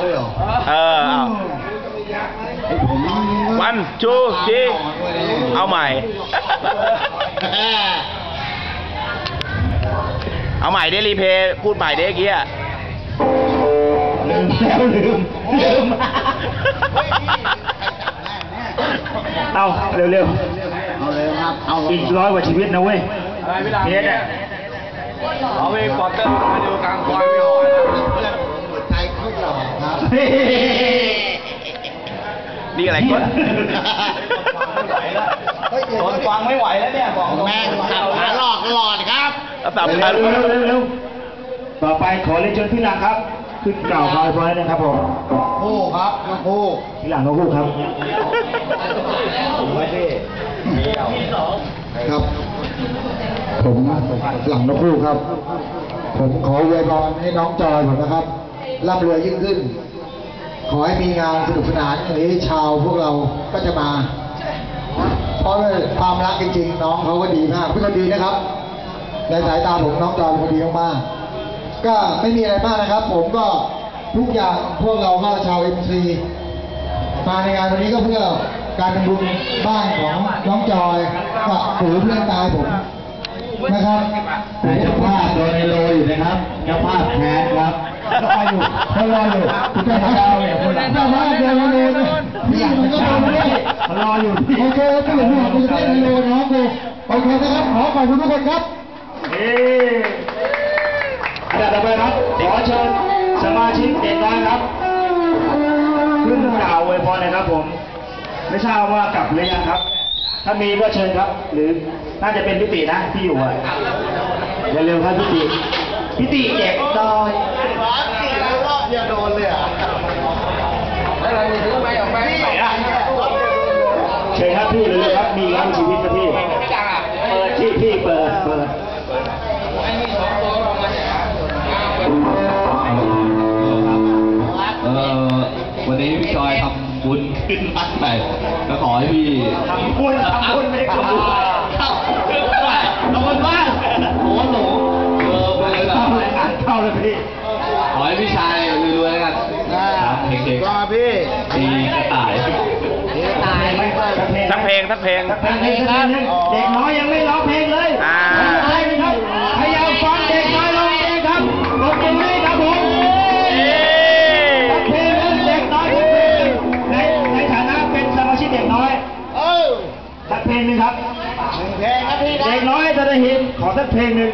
เลยเหรอเออเอาไอ้ผมวันชูจีเอาใหม่ เอาใหม่ได้รีเพย์พูดใหม่ได้เมื่อกี้อะลืมแล้วลืมลืมเอาเร็วเอาเลยครับเอาๆอีกร้อยกว่าชีวิตนะเว้ยเพชรอะเอาไปปอเตอร์มาดูกลางคอยไม่หอยเพื่อน นี่อะไรก็ทนฟังไม่ไหวแล้วเนี่ยบอกแม่งสับขาหลอกหลอดครับสามพันเร็วๆเร็วๆต่อไปขอเรียนเชิญพี่หลังครับ ขึ้นกล่าวพายพอยนะครับผมคู่ครับลูกคู่พี่หลังน้องคู่ครับครับ ผมหลังนกคู่ครับ ผมขออวยพรให้น้องจอยผมนะครับร่ำรวยยิ่งขึ้น ขอให้มีงานสนุกสนานอย่างนี้ชาวพวกเราก็จะมา เพราะว่าความรักจริงๆ น้องเขาก็ดีมากเป็นคนดีนะครับ ในสายตาผมน้องจอยเป็นคนดีมากๆก็ไม่มีอะไรมากนะครับ ผมก็ทุกอย่างพวกเราก็ชาวเอ็มซีมาในงานวันนี้ก็เพื่อการทำบุญบ้านของน้องจอยกับหรือเพื่อนตายผมนะครับแต่เจ้าภาพโดนในโลอยู่นะครับเจ้าภาพแทนครับ รออยู่รออยู่คุณจ้าภาพเนี่ยคนละเจ้าภาพโดนในโลนะพี่มันก็โดนด้วยเขารออยู่โอเคก็เหมือนว่าคุณจะได้ในโลน้องกูโอเคนะครับขอขอบคุณทุกคนครับเอ๊ะอันดับต่อไปครับขอเชิญสมาชิกเด็กน้อยครับขึ้นกล่าวอวยพรนะครับผม ไม่ทราบว่ากลับหรือยังครับ ถ้ามีก็เชิญครับ หรือน่าจะเป็นพิตินะที่อยู่อะเร็วๆครับพิติพิติเด็กน้อย รอบเดียวโดนเลยอะ เชิญครับพี่เร็วๆครับ มีครับชีวิตครับพี่เปิดที่พี่เปิดเปิดเออวันนี้พี่จอยทำบุญขึ้นบ้านใหม่ก็ขอให้พี่ทำบุญทำบุญไม่ได้ทำบุญเข้าทำบุญบ้านโอ้โหเออไปเลยแบบเข้ารายการเข้าเลยพี่ขอให้พี่ชายรวยๆแล้วกันครับเก่งก็พี่ดีกระต่าย สักเพลงสักเพลง เพลงเพลงเพลงเด็กน้อยยังไม่ร้องเพลงเลยอ่าเพลงครับพยายามฟังเด็กน้อยร้องเพลงครับร้องเพลงให้ครับผมเพลงนั้นเด็กน้อยทุกเพลงในในฐานะเป็นสมาชิกเด็กน้อยเออสักเพลงหนึ่งครับหนึ่งเพลงครับพี่นะเด็กน้อยจะได้เห็นขอสักเพลงหนึ่ง